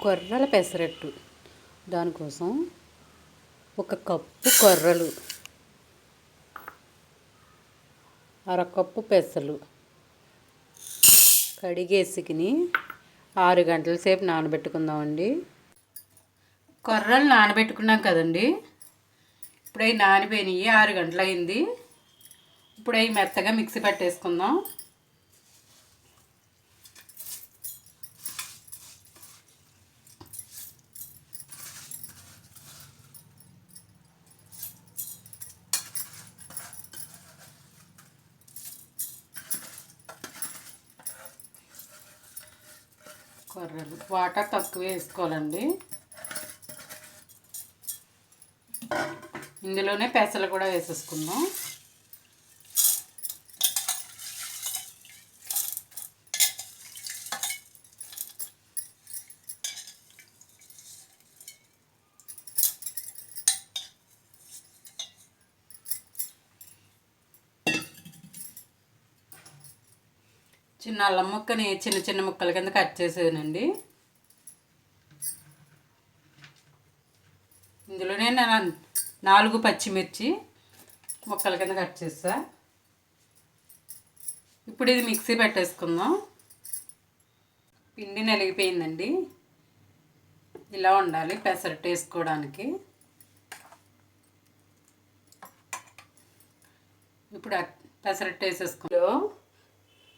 కొర్రల పెసరట్టు. దానికోసం ఒక కప్పు కొర్రలు. అరకప్పు పెసలు. కడిగేసుకుని ఆరు గంటల సేపు నానబెట్టుకుందామండి. కొర్రలు నానబెట్టుకున్నాం కదండి. ఇప్పుడు అవి నానిపోయినాయి ఆరు గంటలు అయింది ఇప్పుడు అవి మెత్తగా మిక్సీ పట్టేసుకుందాం. కొర్రలు వాటర్ తక్కువ వేసుకోవాలండి. ఇందులోనే పెసలు కూడా వేసేసుకుందాం. చిన్న అల్లం ముక్కని చిన్న చిన్న ముక్కల కింద కట్ చేసానండి ఇందులోనే నేను నాలుగు పచ్చిమిర్చి ముక్కల కింద కట్ చేసా ఇప్పుడు ఇది మిక్సీ పెట్టేసుకుందాం. పిండి నలిగిపోయిందండి. ఇలా ఉండాలి పెసరట్టు వేసుకోవడానికి. ఇప్పుడు పెసరట్టు వేసేసుకుందాం.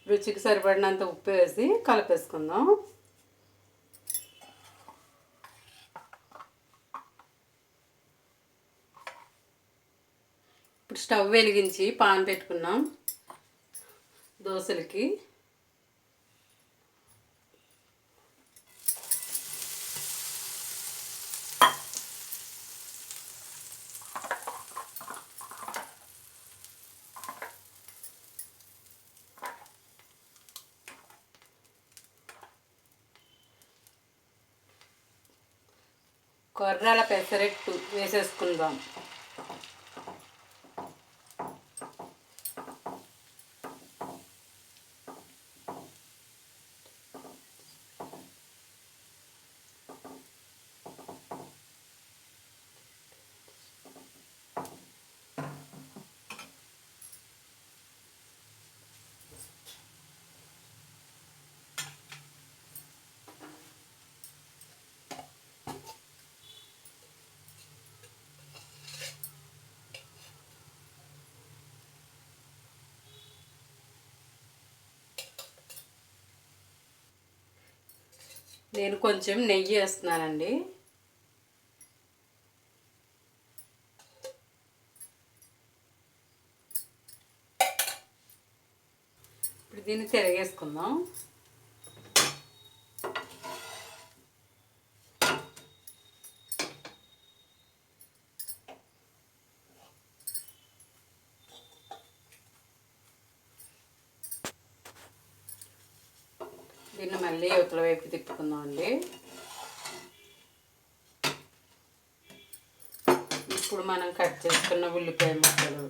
రుచికి సరిపడినంత ఉప్పు వేసి కలిపేసుకుందాం. ఇప్పుడు స్టవ్ వెలిగించి పాన్ పెట్టుకున్నాం. దోశలకి. కొర్రల పెసరెట్టు వేసేసుకుందాం. నేను కొంచెం నెయ్యి వేస్తున్నానండి. ఇప్పుడు దీన్ని తిరగేసుకుందాం దీన్ని మళ్ళీ యువతల వైపు తిప్పుకుందాం అండి ఇప్పుడు మనం కట్ చేసుకున్న ఉల్లిపాయ ముక్కలు.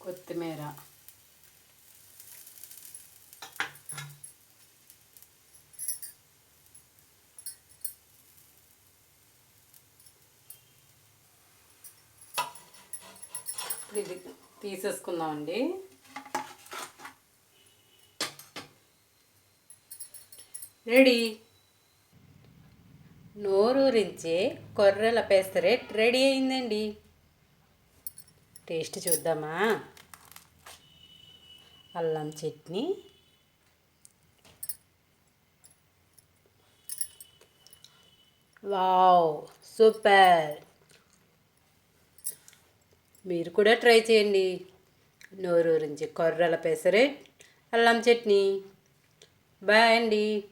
కొత్తిమీర. ఇది తీసేసుకుందామండి. రెడీ. నోరూరించే కొర్రల పెసరెట్ రెడీ అయిందండి. టేస్ట్ చూద్దామా? అల్లం చట్నీ. Wow super. మీరు కూడా ట్రై చేయండి. నోరూరించి కొర్రల పెసరే అల్లం చట్నీ. బాయ్ అండి.